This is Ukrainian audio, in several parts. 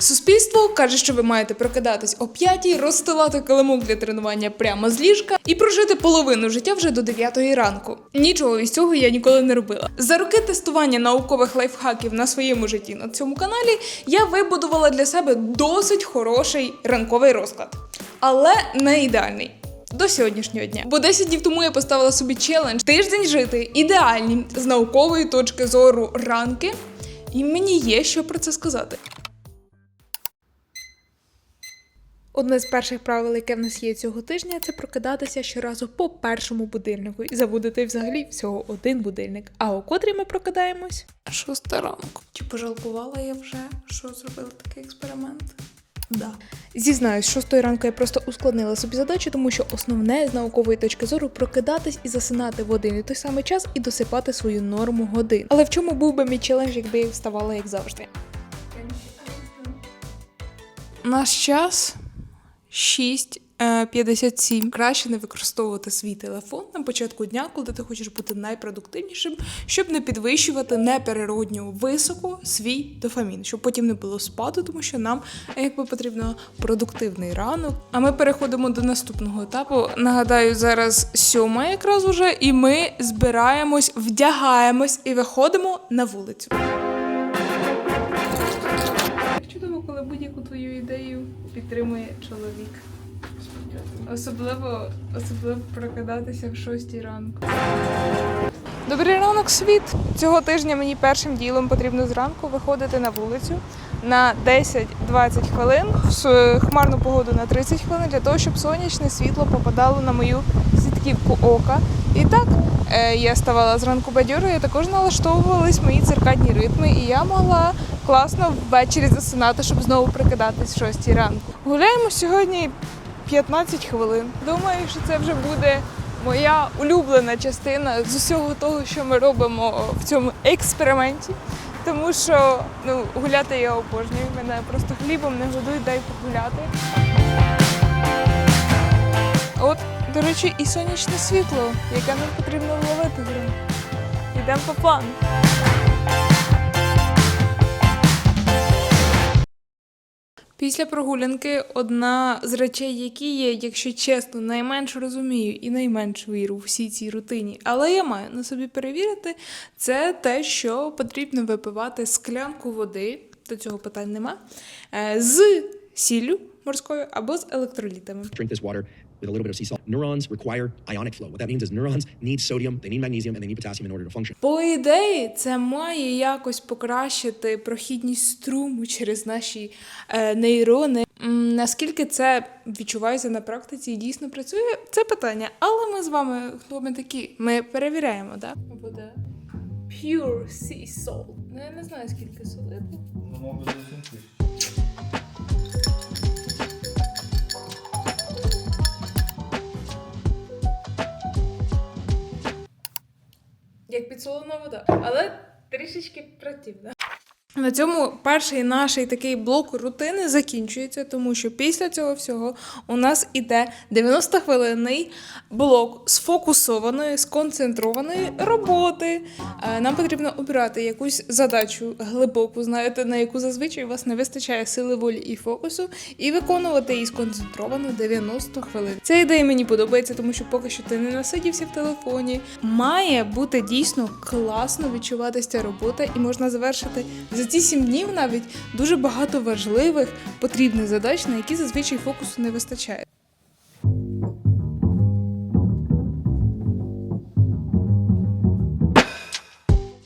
Суспільство каже, що ви маєте прокидатись о 5, розстилати килимок для тренування прямо з ліжка і прожити половину життя вже до 9 ранку. Нічого із цього я ніколи не робила. За роки тестування наукових лайфхаків на своєму житті на цьому каналі я вибудувала для себе досить хороший ранковий розклад, але не ідеальний. До сьогоднішнього дня. Бо 10 днів тому я поставила собі челендж тиждень жити ідеальні з наукової точки зору ранки, і мені є що про це сказати. Одне з перших правил, яке в нас є цього тижня, це прокидатися щоразу по першому будильнику і забудете взагалі всього один будильник. А о котрій ми прокидаємось? Шоста ранку. Чи пожалкувала я вже, що зробила такий експеримент? Да. Зізнаюсь, з шостої ранку я просто ускладнила собі задачу, тому що основне з наукової точки зору прокидатись і засинати в один і той самий час і досипати свою норму годин. Але в чому був би мій челендж, якби я вставала як завжди? Наш час 6.57. Краще не використовувати свій телефон на початку дня, коли ти хочеш бути найпродуктивнішим, щоб не підвищувати непереродньо високо свій дофамін, щоб потім не було спаду, тому що нам якби потрібно продуктивний ранок. А ми переходимо до наступного етапу. Нагадаю, зараз сьома якраз уже, і ми збираємось, вдягаємось і виходимо на вулицю. Чудово, коли будь-яку твою ідею підтримує чоловік. Особливо, особливо прокидатися в шостій ранку. Добрий ранок, світ! Цього тижня мені першим ділом потрібно зранку виходити на вулицю на 10-20 хвилин, в хмарну погоду на 30 хвилин, для того, щоб сонячне світло попадало на мою сітківку ока. І так е, я ставала зранку бадьорою, також налаштовувались мої циркадні ритми, і я могла класно ввечері засинати, щоб знову прокидатись в 6 ранку. Гуляємо сьогодні 15 хвилин. Думаю, що це вже буде моя улюблена частина з усього того, що ми робимо в цьому експерименті. Тому що ну, гуляти я обожнюю. Мене просто хлібом не годують, дай погуляти. От, до речі, і сонячне світло, яке нам потрібно ловити зранку. Йдемо по плану. Після прогулянки одна з речей, які є, якщо чесно, найменш розумію і найменш віру в всій цій рутині, але я маю на собі перевірити, це те, що потрібно випивати склянку води, до цього питань нема, е, з сіллю морською або з електролітами. drink this water with a little bit of sea salt. Neurons require ionic flow. What that means is neurons need sodium, they need magnesium, and they need potassium in order to function. По ідеї, це має якось покращити прохідність струму через наші е, нейрони. М, наскільки це відчувається на практиці і дійсно працює, це питання. Але ми з вами, хто ми такі, ми перевіряємо, так? Буде pure sea salt. Ну я не знаю, скільки солити. Ну, мабуть, підсолена вода, але трішечки противна. На цьому перший наш такий блок рутини закінчується, тому що після цього всього у нас іде 90-хвилинний блок сфокусованої, сконцентрованої роботи. Е, Нам потрібно обирати якусь задачу глибоку, знаєте, на яку зазвичай у вас не вистачає сили волі і фокусу, і виконувати її сконцентровано 90 хвилин. Ця ідея мені подобається, тому що поки що ти не насидівся в телефоні. Має бути дійсно класно відчуватися робота, і можна завершити за ці сім днів навіть дуже багато важливих потрібних задач, на які зазвичай фокусу не вистачає.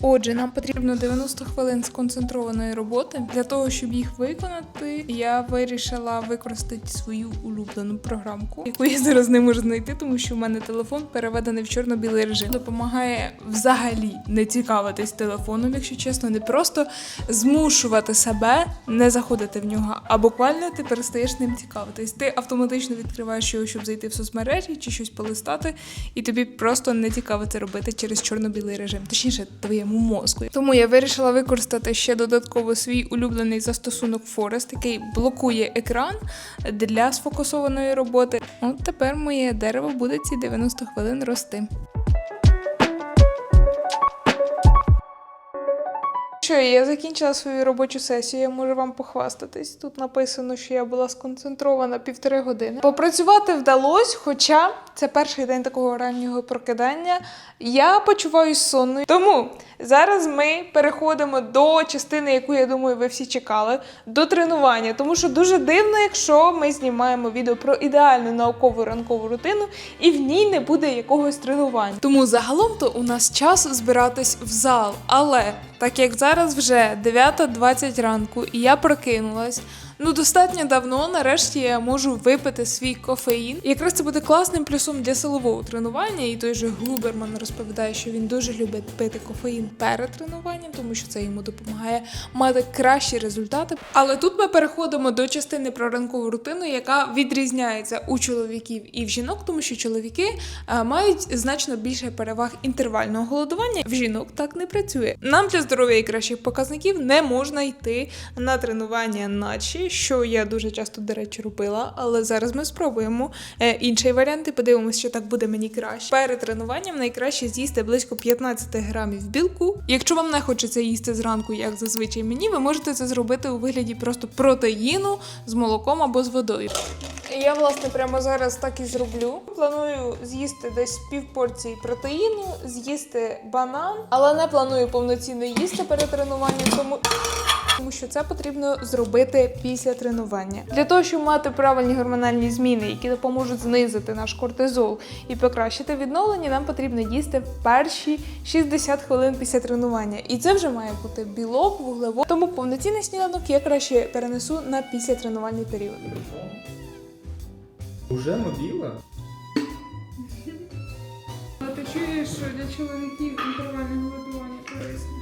Отже, нам потрібно 90 хвилин сконцентрованої роботи. Для того, щоб їх виконати, я вирішила використати свою улюблену програмку, яку я зараз не можу знайти, тому що в мене телефон переведений в чорно-білий режим. Допомагає взагалі не цікавитись телефоном, якщо чесно, не просто змушувати себе не заходити в нього, а буквально ти перестаєш ним цікавитись. Ти автоматично відкриваєш його, щоб зайти в соцмережі чи щось полистати, і тобі просто не цікаво це робити через чорно-білий режим, точніше, твоєму мозку. Тому я вирішила використати ще додатково свій улюблений застосунок Forest, який блокує екран для сфокусованої роботи. От тепер моє дерево буде ці 90 хвилин рости. Що я закінчила свою робочу сесію, я можу вам похвастатись. Тут написано, що я була сконцентрована півтори години. Попрацювати вдалося, хоча це перший день такого раннього прокидання. Я почуваюсь сонною. Тому зараз ми переходимо до частини, яку я думаю, ви всі чекали, до тренування. Тому що дуже дивно, якщо ми знімаємо відео про ідеальну наукову ранкову рутину, і в ній не буде якогось тренування. Тому загалом то у нас час збиратись в зал. Але так як зараз вже 9.20 ранку і я прокинулась. Ну, достатньо давно, нарешті я можу випити свій кофеїн. І якраз це буде класним плюсом для силового тренування. І той же Глуберман розповідає, що він дуже любить пити кофеїн перед тренуванням, тому що це йому допомагає мати кращі результати. Але тут ми переходимо до частини про ранкову рутину, яка відрізняється у чоловіків і в жінок, тому що чоловіки е, мають значно більше переваг інтервального голодування. В жінок так не працює. Нам для здоров'я і кращих показників не можна йти на тренування ночі, що я дуже часто, до речі, робила. Але зараз ми спробуємо е, інший варіант і подивимося, що так буде мені краще. Перед тренуванням найкраще з'їсти близько 15 грамів білку. Якщо вам не хочеться їсти зранку, як зазвичай мені, ви можете це зробити у вигляді просто протеїну з молоком або з водою. Я власне прямо зараз так і зроблю. Планую з'їсти десь півпорції протеїну, з'їсти банан, але не планую повноцінно їсти перед тренуванням, тому. Тому що це потрібно зробити після тренування. Для того, щоб мати правильні гормональні зміни, які допоможуть знизити наш кортизол і покращити відновлення, нам потрібно їсти в перші 60 хвилин після тренування. І це вже має бути білок, вуглевод. Тому повноцінний сніданок я краще перенесу на післятренувальний період. Уже мобіла? Ти чуєш, що для чоловіків інтервальне голодування корисне?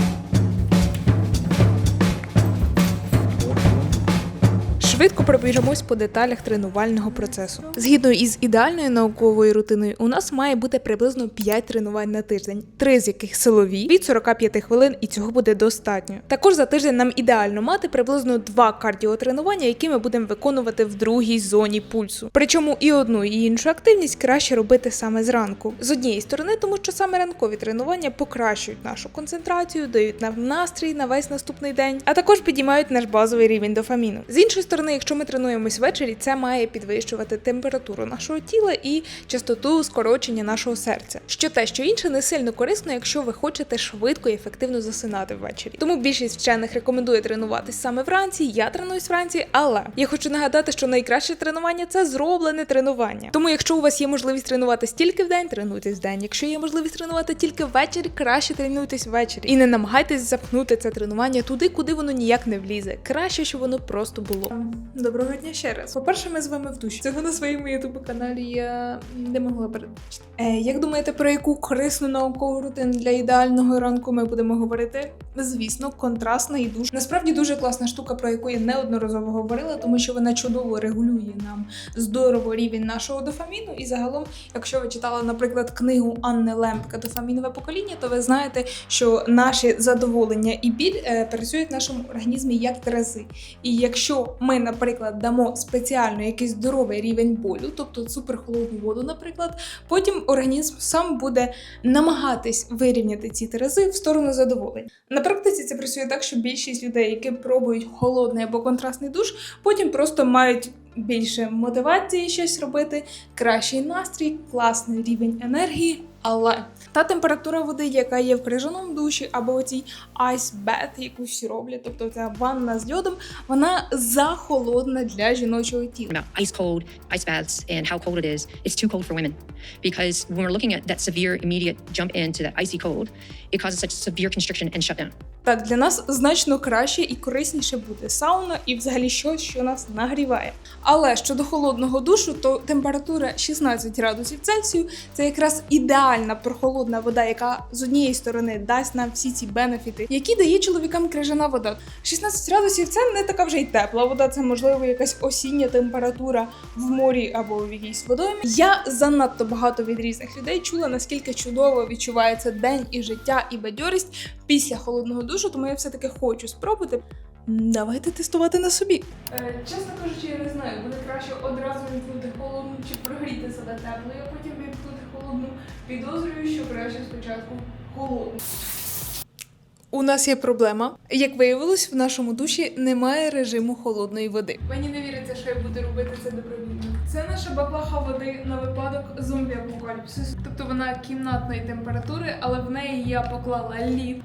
Швидко пробіжимось по деталях тренувального процесу. Згідно із ідеальною науковою рутиною, у нас має бути приблизно 5 тренувань на тиждень, три з яких силові від 45 хвилин, і цього буде достатньо. Також за тиждень нам ідеально мати приблизно два кардіотренування, які ми будемо виконувати в другій зоні пульсу. Причому і одну, і іншу активність краще робити саме зранку. З однієї сторони, тому що саме ранкові тренування покращують нашу концентрацію, дають нам настрій на весь наступний день, а також підіймають наш базовий рівень дофаміну. З іншої сторони, якщо ми тренуємось ввечері, це має підвищувати температуру нашого тіла і частоту скорочення нашого серця. Що те, що інше не сильно корисно, якщо ви хочете швидко і ефективно засинати ввечері. Тому більшість вчених рекомендує тренуватись саме вранці. Я тренуюсь вранці, але я хочу нагадати, що найкраще тренування це зроблене тренування. Тому, якщо у вас є можливість тренуватись тільки в день, тренуйтесь в день. Якщо є можливість тренувати тільки ввечері, краще тренуйтесь ввечері. І не намагайтесь запхнути це тренування туди, куди воно ніяк не влізе. Краще, щоб воно просто було. Доброго дня ще раз. По-перше, ми з вами в душі. Цього на своєму ютуб каналі я не могла передбачити. Е, як думаєте, про яку корисну наукову рутину для ідеального ранку ми будемо говорити? Звісно, контрастна і душ. Насправді дуже класна штука, про яку я неодноразово говорила, тому що вона чудово регулює нам здорово рівень нашого дофаміну. І загалом, якщо ви читали, наприклад, книгу Анни Лемпка Дофамінове покоління, то ви знаєте, що наші задоволення і біль е, працюють в нашому організмі як терези. І якщо ми, наприклад, дамо спеціально якийсь здоровий рівень болю, тобто суперхолодну воду, наприклад, потім організм сам буде намагатись вирівняти ці терези в сторону задоволення. Практиці це працює так, що більшість людей, які пробують холодний або контрастний душ, потім просто мають більше мотивації щось робити, кращий настрій, класний рівень енергії. Але та температура води, яка є в крижаному душі, або оцій ice bath, яку всі роблять, тобто ця ванна з льодом, вона захолодна для жіночого тіла. ice cold, ice baths, and how cold it is, it's too cold for women. Because when we're looking at that severe, immediate jump into that icy cold, it causes such severe constriction and shutdown. Так, для нас значно краще і корисніше буде сауна і взагалі щось, що нас нагріває. Але щодо холодного душу, то температура 16 градусів Цельсію це якраз ідеальна прохолодна вода, яка з однієї сторони дасть нам всі ці бенефіти, які дає чоловікам крижана вода. 16 градусів це не така вже й тепла вода, це можливо якась осіння температура в морі або в якійсь водоймі. Я занадто багато від різних людей чула, наскільки чудово відчувається день і життя, і бадьорість після холодного душу, тому я все-таки хочу спробувати. Давайте тестувати на собі. Е, чесно кажучи, я не знаю, буде краще одразу вімкнути холодну чи прогріти себе теплою, а потім вімкнути холодну. Підозрюю, що краще спочатку холодну. У нас є проблема. Як виявилось, в нашому душі немає режиму холодної води. Мені не віриться, що я буду робити це добровільно. Це наша баклаха води на випадок зомбі-апокаліпсису. Тобто вона кімнатної температури, але в неї я поклала лід.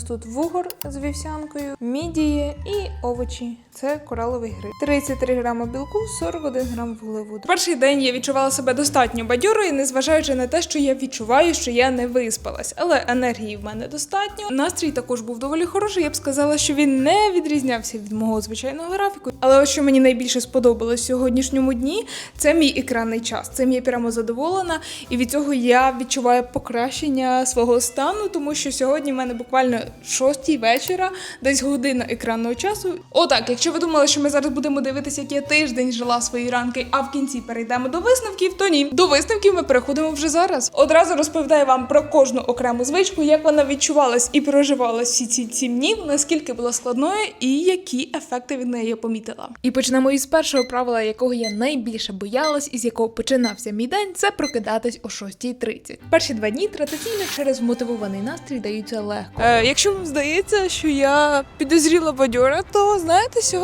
Нас тут вугор з вівсянкою, мідії і овочі. Це кораловий гриб. 33 грами білку, 41 грам вуглеводу. Перший день я відчувала себе достатньо бадьорою, незважаючи на те, що я відчуваю, що я не виспалась. Але енергії в мене достатньо. Настрій також був доволі хороший. Я б сказала, що він не відрізнявся від мого звичайного графіку. Але що мені найбільше сподобалось в сьогоднішньому дні, це мій екранний час. Цим я прямо задоволена, і від цього я відчуваю покращення свого стану, тому що сьогодні в мене буквально шостій вечора, десь година екранного часу. Отак, якщо ви думали, що ми зараз будемо дивитися, як я тиждень жила свої ранки, а в кінці перейдемо до висновків, то ні. До висновків ми переходимо вже зараз. Одразу розповідаю вам про кожну окрему звичку, як вона відчувалась і проживалась всі ці сім днів, наскільки була складною і які ефекти від неї я помітила. І почнемо із першого правила, якого я найбільше боялась, і з якого починався мій день, це прокидатись о 6.30. Перші два дні традиційно через мотивований настрій даються легко. Е, якщо вам здається, що я підозріла бадьора, то знаєте, сьогодні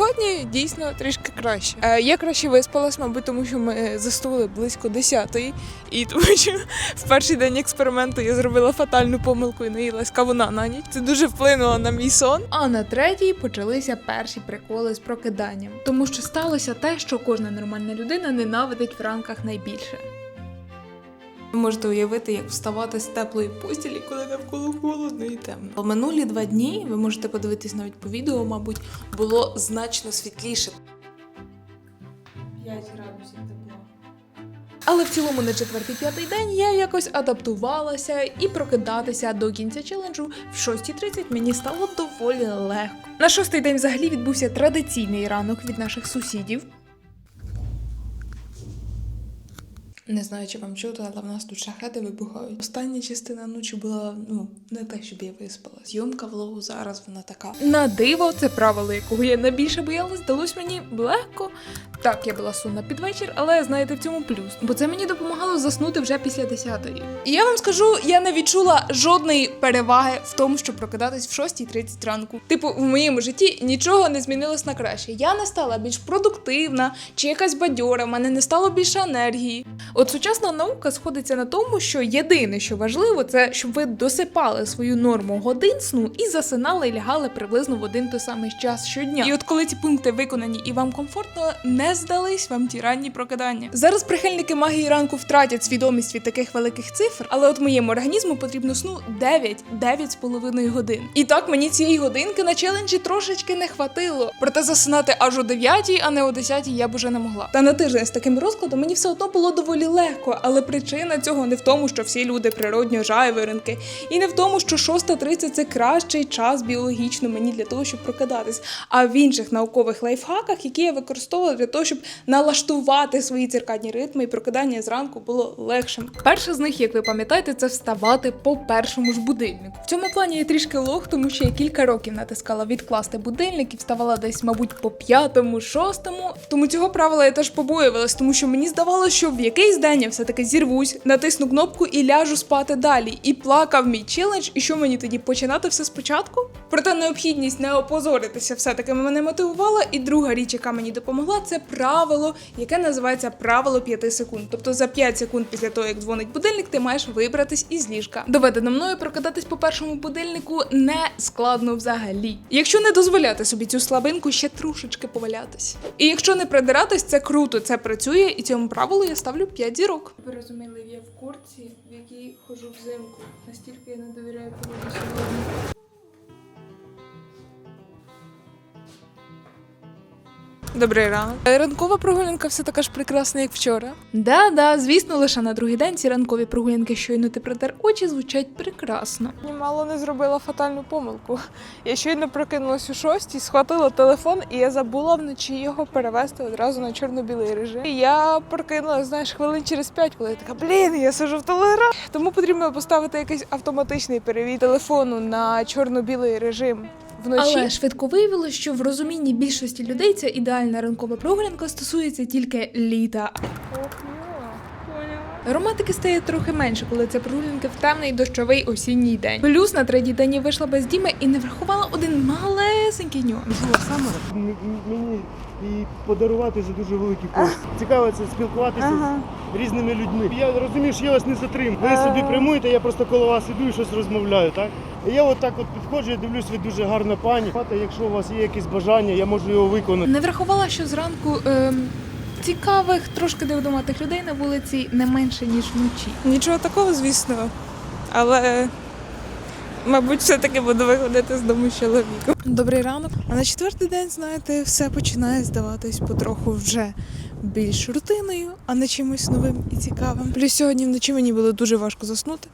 дійсно трішки краще. Е, я краще виспалась, мабуть, тому що ми заснули близько 10-ї, і тому що в перший день експерименту я зробила фатальну помилку і наїлась кавуна на ніч. Це дуже вплинуло на мій сон. А на третій почалися перші приколи з прокиданням, тому що сталося те, що кожна нормальна людина ненавидить в ранках найбільше. Ви можете уявити, як вставати з теплої постілі, коли навколо холодно і темно. Минулі два дні ви можете подивитись навіть по відео, мабуть, було значно світліше. 5 градусів тепла. Але в цілому на четвертий-п'ятий день я якось адаптувалася і прокидатися до кінця челенджу в 6.30 мені стало доволі легко. На шостий день взагалі відбувся традиційний ранок від наших сусідів. Не знаю, чи вам чути, але в нас тут шахеди вибухають. Остання частина ночі була ну не те, щоб я виспала. Зйомка влогу зараз вона така. На диво, це правило, якого я найбільше боялась, здалось мені легко. Так, я була сумна під вечір, але знаєте, в цьому плюс, бо це мені допомагало заснути вже після 10-ї. І я вам скажу, я не відчула жодної переваги в тому, щоб прокидатись в 6.30 ранку. Типу, в моєму житті нічого не змінилось на краще. Я не стала більш продуктивна чи якась бадьора, в мене не стало більше енергії. От сучасна наука сходиться на тому, що єдине, що важливо, це щоб ви досипали свою норму годин сну і засинали і лягали приблизно в один той самий час щодня. І от коли ці пункти виконані і вам комфортно, не здались вам ті ранні прокидання. Зараз прихильники магії ранку втратять свідомість від таких великих цифр, але от моєму організму потрібно сну 9, 9 з половиною годин. І так мені цієї годинки на челенджі трошечки не хватило. Проте засинати аж о 9, а не о 10 я б уже не могла. Та на тиждень з таким розкладом мені все одно було доволі легко, але причина цього не в тому, що всі люди природньо жайворонки, і не в тому, що 6.30 це кращий час біологічно мені для того, щоб прокидатись, а в інших наукових лайфхаках, які я використовувала для того, щоб налаштувати свої циркадні ритми і прокидання зранку було легшим. Перше з них, як ви пам'ятаєте, це вставати по першому ж будильнику. В цьому плані я трішки лох, тому що я кілька років натискала відкласти будильник і вставала десь, мабуть, по п'ятому, шостому. Тому цього правила я теж побоювалась, тому що мені здавалося, що в якийсь день я все-таки зірвусь, натисну кнопку і ляжу спати далі. І плакав мій челендж, і що мені тоді починати все спочатку? Проте необхідність не опозоритися все-таки мене мотивувала. І друга річ, яка мені допомогла, це правило, яке називається правило 5 секунд. Тобто за 5 секунд після того, як дзвонить будильник, ти маєш вибратись із ліжка. Доведено мною прокидатись по першому будильнику не складно взагалі. Якщо не дозволяти собі цю слабинку, ще трошечки повалятись. І якщо не придиратись, це круто, це працює, і цьому правилу я ставлю 5 зірок. Ви розуміли, я в курці, в якій хожу взимку. Настільки я не довіряю погоді сьогодні. Добрий ранок. Ранкова прогулянка все така ж прекрасна, як вчора. Да, да, звісно, лише на другий день ці ранкові прогулянки, щойно ти притер очі, звучать прекрасно. Мало не зробила фатальну помилку. Я щойно прокинулась у шостій, схватила телефон, і я забула вночі його перевести одразу на чорно-білий режим. І я прокинулась, знаєш, хвилин через п'ять, коли я така, блін, я сижу в телеграм. Тому потрібно поставити якийсь автоматичний перевід телефону на чорно-білий режим. Вночі. Але швидко виявилося, що в розумінні більшості людей ця ідеальна ранкова прогулянка стосується тільки літа. Романтики стає трохи менше, коли це прогулянки в темний дощовий осінній день. Плюс на третій день я вийшла без діми і не врахувала один малесенький нюанс. М- мені і подарувати за дуже великий кошт. Цікаво це спілкуватися з різними людьми. Я розумію, що я вас не затримую. Ви собі прямуєте, я просто коло вас іду і щось розмовляю, так? І я от так от підходжу, я дивлюсь, ви дуже гарна пані. Якщо у вас є якесь бажання, я можу його виконати. Не врахувала, що зранку ем, цікавих, трошки дивдоматих людей на вулиці не менше, ніж вночі. Нічого такого, звісно, але. Мабуть, все-таки буду виходити з дому з чоловіком. Добрий ранок. А на четвертий день, знаєте, все починає здаватись потроху вже більш рутиною, а не чимось новим і цікавим. Плюс сьогодні вночі мені було дуже важко заснути.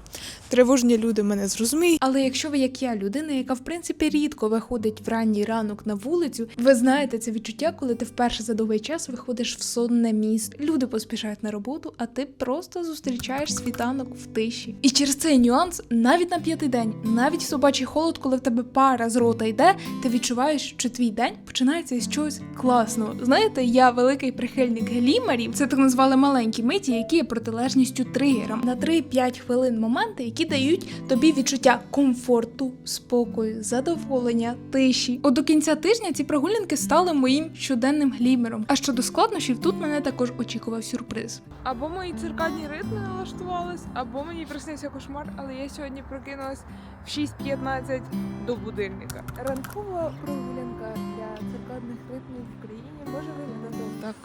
Тривожні люди мене зрозуміють. Але якщо ви, як я, людина, яка в принципі рідко виходить в ранній ранок на вулицю, ви знаєте це відчуття, коли ти вперше за довгий час виходиш в сонне місто. Люди поспішають на роботу, а ти просто зустрічаєш світанок в тиші. І через цей нюанс, навіть на п'ятий день, навіть в собачий холод, коли в тебе пара з рота йде, ти відчуваєш, що твій день починається із чогось класного. Знаєте, я великий прихильник глімерів, це так назвали маленькі миті, які є протилежністю тригерам. На 3-5 хвилин моменти, які дають тобі відчуття комфорту, спокою, задоволення, тиші. От до кінця тижня ці прогулянки стали моїм щоденним глімером. А щодо складнощів, тут мене також очікував сюрприз. Або мої циркадні ритми налаштувались, або мені приснився кошмар, але я сьогодні прокинулась в 6.15 до будильника. Ранкова прогулянка для циркадних ритмів в країні може виглядати так.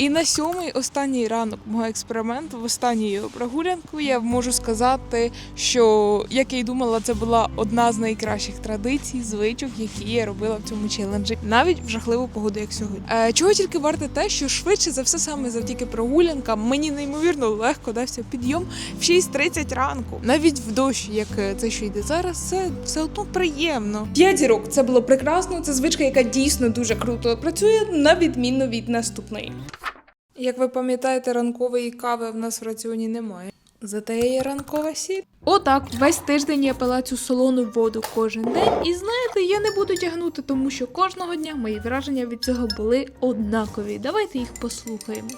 І на сьомий останній ранок мого експерименту, в останню його прогулянку, я можу сказати, що як я й думала, це була одна з найкращих традицій, звичок, які я робила в цьому челенджі, навіть в жахливу погоду, як сьогодні. Е, чого тільки варте те, що швидше за все саме завдяки прогулянкам мені неймовірно легко дався підйом в 6.30 ранку. Навіть в дощ, як е, це що йде зараз, це все одно приємно. П'ять зірок це було прекрасно. Це звичка, яка дійсно дуже круто працює, на відмінно від наступної. Як ви пам'ятаєте, ранкової кави в нас в раціоні немає. Зате є ранкова сіль. Отак, весь тиждень я пила цю солону воду кожен день. І знаєте, я не буду тягнути, тому що кожного дня мої враження від цього були однакові. Давайте їх послухаємо.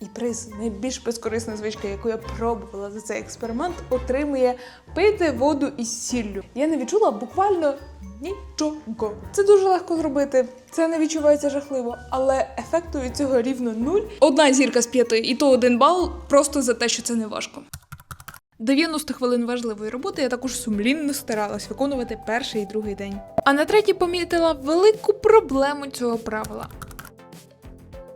І приз найбільш безкорисна звичка, яку я пробувала за цей експеримент, отримує пити воду із сіллю. Я не відчула буквально нічого. Це дуже легко зробити, це не відчувається жахливо, але ефекту від цього рівно нуль. Одна зірка з п'яти, і то один бал просто за те, що це не важко. 90 хвилин важливої роботи я також сумлінно старалась виконувати перший і другий день. А на третій помітила велику проблему цього правила.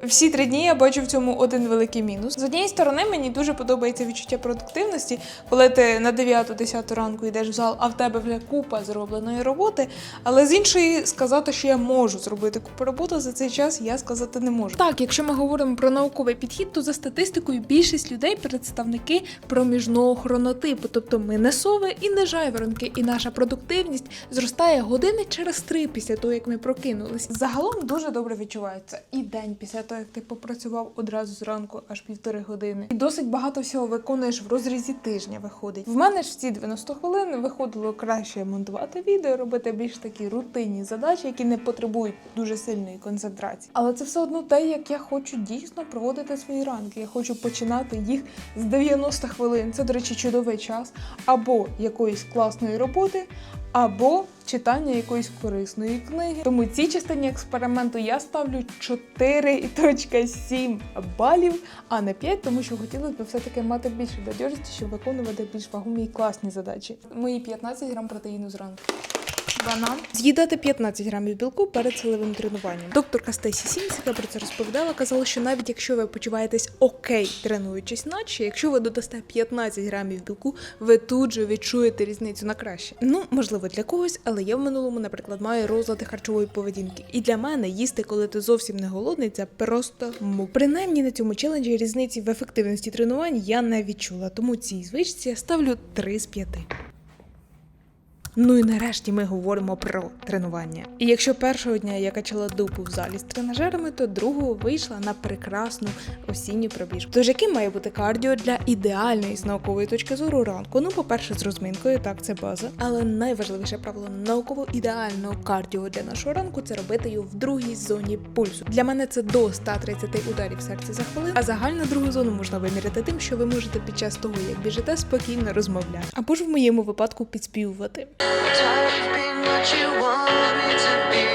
Всі три дні я бачу в цьому один великий мінус. З однієї сторони, мені дуже подобається відчуття продуктивності, коли ти на 9-10 ранку йдеш в зал, а в тебе вже купа зробленої роботи. Але з іншої сказати, що я можу зробити купу роботи за цей час, я сказати не можу. Так, якщо ми говоримо про науковий підхід, то за статистикою більшість людей представники проміжного хронотипу, тобто ми не сови і не жайворонки, і наша продуктивність зростає години через три після того, як ми прокинулись. Загалом дуже добре відчувається і день після того, як ти попрацював одразу зранку аж півтори години. І досить багато всього виконуєш в розрізі тижня. Виходить. В мене ж в ці 90 хвилин виходило краще монтувати відео, робити більш такі рутинні задачі, які не потребують дуже сильної концентрації. Але це все одно те, як я хочу дійсно проводити свої ранки. Я хочу починати їх з 90 хвилин. Це, до речі, чудовий час або якоїсь класної роботи, або читання якоїсь корисної книги. Тому цій частині експерименту я ставлю 4,7 балів, а не 5, тому що хотілося б все-таки мати більше бадьорості, щоб виконувати більш вагомі і класні задачі. Мої 15 грам протеїну зранку. Банан. З'їдати 15 грамів білку перед силовим тренуванням. Докторка Стесі Сімс, яка про це розповідала, казала, що навіть якщо ви почуваєтесь окей, тренуючись наче, якщо ви додасте 15 грамів білку, ви тут же відчуєте різницю на краще. Ну, можливо, для когось, але я в минулому, наприклад, маю розлади харчової поведінки. І для мене їсти, коли ти зовсім не голодний, це просто мук. Принаймні на цьому челенджі різниці в ефективності тренувань я не відчула, тому цій звичці я ставлю 3 з 5. Ну і нарешті ми говоримо про тренування. І якщо першого дня я качала дупу в залі з тренажерами, то другого вийшла на прекрасну осінню пробіжку. Тож яким має бути кардіо для ідеальної з наукової точки зору ранку? Ну, по-перше, з розминкою, так це база. Але найважливіше правило науково ідеального кардіо для нашого ранку це робити його в другій зоні пульсу. Для мене це до 130 ударів серця за хвилину, а загальну другу зону можна виміряти тим, що ви можете під час того, як біжите, спокійно розмовляти. Або ж в моєму випадку підспівувати. Tired of being what you want me to be.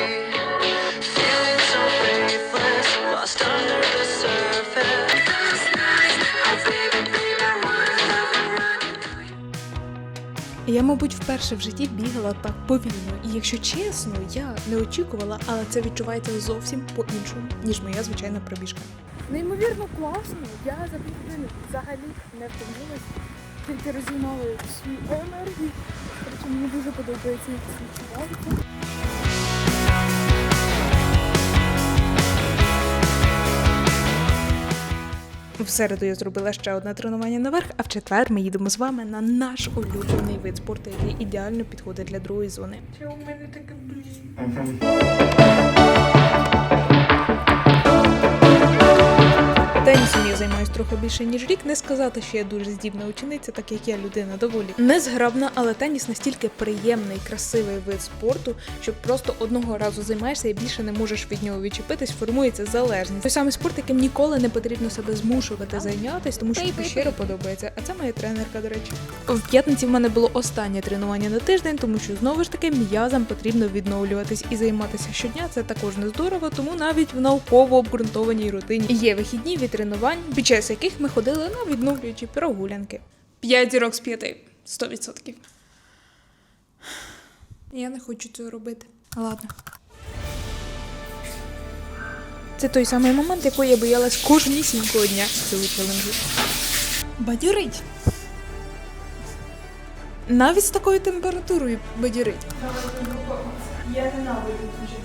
Feeling so faithless, lost under the surface. Last night, oh. Я, мабуть, вперше в житті бігала так повільно, і якщо чесно, я не очікувала, але це відчувається зовсім по-іншому, ніж моя звичайна пробіжка. Неймовірно класно. Я за півгодини взагалі не втомилась, тільки розігнала свою енергію. Мені дуже подобається як відчувається. В середу я зробила ще одне тренування наверх, а в четвер ми їдемо з вами на наш улюблений вид спорту, який ідеально підходить для другої зони. Чи у мене таке Тенісом я займаюсь трохи більше ніж рік. Не сказати, що я дуже здібна учениця, так як я людина доволі незграбна, але теніс настільки приємний, красивий вид спорту, що просто одного разу займаєшся і більше не можеш від нього відчепитись, формується залежність. Той самий спорт, яким ніколи не потрібно себе змушувати зайнятися, тому що тобі щиро подобається. А це моя тренерка, до речі. В п'ятниці в мене було останнє тренування на тиждень, тому що знову ж таки м'язам потрібно відновлюватись і займатися щодня. Це також не здорово, тому навіть в науково обґрунтованій рутині є вихідні від тренувань, під час яких ми ходили на відновлюючі прогулянки. П'ять зірок з п'яти. Сто відсотків. Я не хочу цього робити. Ладно. Це той самий момент, якого я боялась кожнісінького дня цього челенджу. Бадюрить. Навіть з такою температурою бадюрить. Я ненавиджу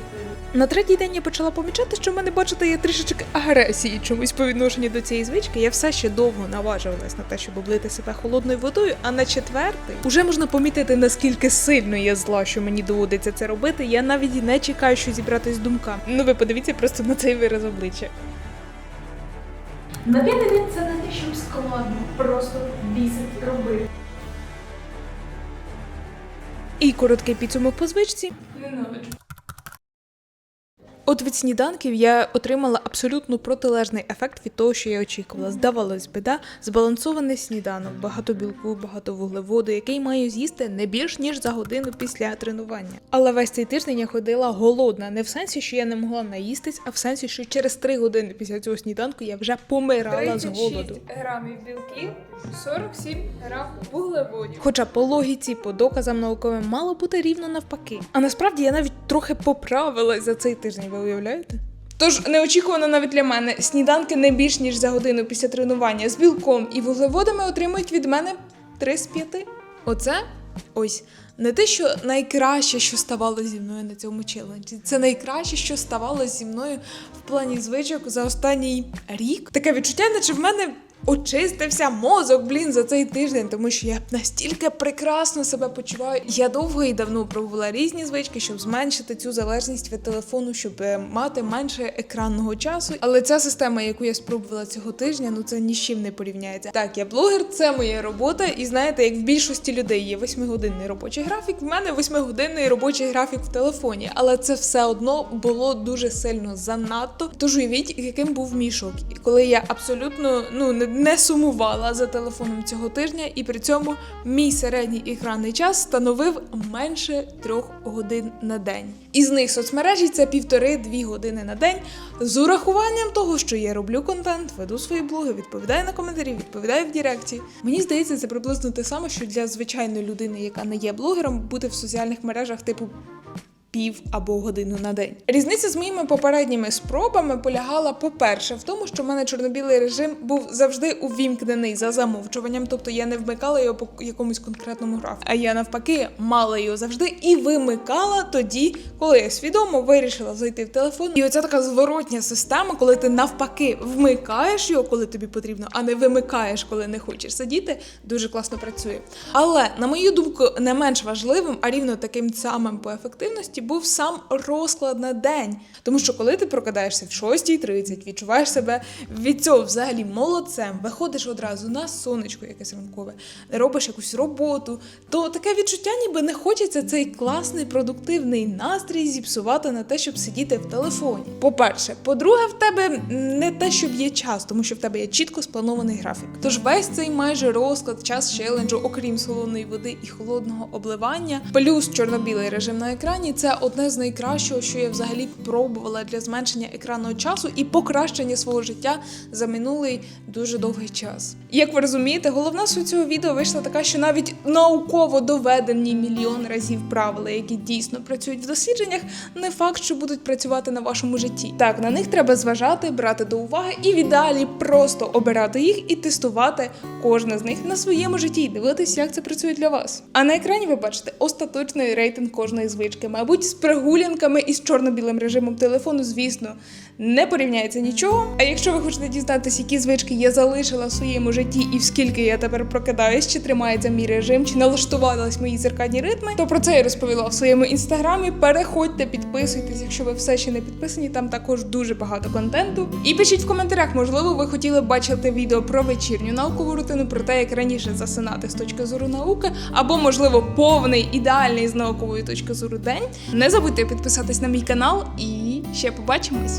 на третій день я почала помічати, що в мене, бачите, є трішечки агресії чомусь по відношенню до цієї звички. Я все ще довго наважувалась на те, щоб облити себе холодною водою. А на четвертий уже можна помітити, наскільки сильно я зла, що мені доводиться це робити. Я навіть не чекаю, що зібратись з думками. Ну ви подивіться просто на цей вираз обличчя. На п'ятий день це не те, що складно, просто бісить робити. І короткий підсумок по звичці. Ненавиджу. От від сніданків я отримала абсолютно протилежний ефект від того, що я очікувала. Здавалось би, да? збалансований сніданок, багато білку, багато вуглеводу, який маю з'їсти не більш ніж за годину після тренування. Але весь цей тиждень я ходила голодна, не в сенсі, що я не могла наїстись, а в сенсі, що через три години після цього сніданку я вже помирала з голоду. грамів білків, 47 грам вуглеводів. Хоча по логіці, по доказам науковим мало бути рівно навпаки. А насправді я навіть трохи поправилась за цей тиждень, уявляєте? Тож неочікувано навіть для мене сніданки не більш ніж за годину після тренування з білком і вуглеводами отримують від мене 3 з 5. Оце ось не те, що найкраще, що ставало зі мною на цьому челенджі. Це найкраще, що ставало зі мною в плані звичок за останній рік. Таке відчуття, наче в мене очистився мозок, блін, за цей тиждень, тому що я настільки прекрасно себе почуваю. Я довго і давно пробувала різні звички, щоб зменшити цю залежність від телефону, щоб е, мати менше екранного часу. Але ця система, яку я спробувала цього тижня, ну це ні з чим не порівняється. Так, я блогер, це моя робота, і знаєте, як в більшості людей є восьмигодинний робочий графік, в мене восьмигодинний робочий графік в телефоні, але це все одно було дуже сильно занадто. Тож уявіть, яким був мій шок. І коли я абсолютно ну не не сумувала за телефоном цього тижня, і при цьому мій середній екранний час становив менше трьох годин на день. Із них соцмережі це півтори-дві години на день з урахуванням того, що я роблю контент, веду свої блоги, відповідаю на коментарі, відповідаю в Директі. Мені здається, це приблизно те саме, що для звичайної людини, яка не є блогером, бути в соціальних мережах типу пів або годину на день. Різниця з моїми попередніми спробами полягала, по-перше, в тому, що в мене чорно-білий режим був завжди увімкнений за замовчуванням, тобто я не вмикала його по якомусь конкретному графіку. А я навпаки мала його завжди і вимикала тоді, коли я свідомо вирішила зайти в телефон. І оця така зворотня система, коли ти навпаки вмикаєш його, коли тобі потрібно, а не вимикаєш, коли не хочеш сидіти, дуже класно працює. Але на мою думку, не менш важливим, а рівно таким самим по ефективності був сам розклад на день. Тому що коли ти прокидаєшся в 6.30, відчуваєш себе від цього взагалі молодцем, виходиш одразу на сонечко якесь ранкове, робиш якусь роботу, то таке відчуття, ніби не хочеться цей класний продуктивний настрій зіпсувати на те, щоб сидіти в телефоні. По-перше, по-друге, в тебе не те, щоб є час, тому що в тебе є чітко спланований графік. Тож весь цей майже розклад, час челенджу, окрім солоної води і холодного обливання, плюс чорно-білий режим на екрані, це одне з найкращого, що я взагалі пробувала для зменшення екранного часу і покращення свого життя за минулий дуже довгий час. Як ви розумієте, головна суть цього відео вийшла така, що навіть науково доведені мільйон разів правила, які дійсно працюють в дослідженнях, не факт, що будуть працювати на вашому житті. Так, на них треба зважати, брати до уваги і в просто обирати їх і тестувати кожне з них на своєму житті і дивитись, як це працює для вас. А на екрані ви бачите остаточний рейтинг кожної звички, мабуть, з прогулянками і з чорно-білим режимом телефону, звісно, не порівняється нічого. А якщо ви хочете дізнатися, які звички я залишила в своєму житті і в скільки я тепер прокидаюсь, чи тримається мій режим, чи налаштувались мої циркадні ритми, то про це я розповіла в своєму інстаграмі. Переходьте, підписуйтесь, якщо ви все ще не підписані, там також дуже багато контенту. І пишіть в коментарях, можливо, ви хотіли бачити відео про вечірню наукову рутину, про те, як раніше засинати з точки зору науки, або, можливо, повний ідеальний з наукової точки зору день. Не забудьте підписатись на мій канал і ще побачимось.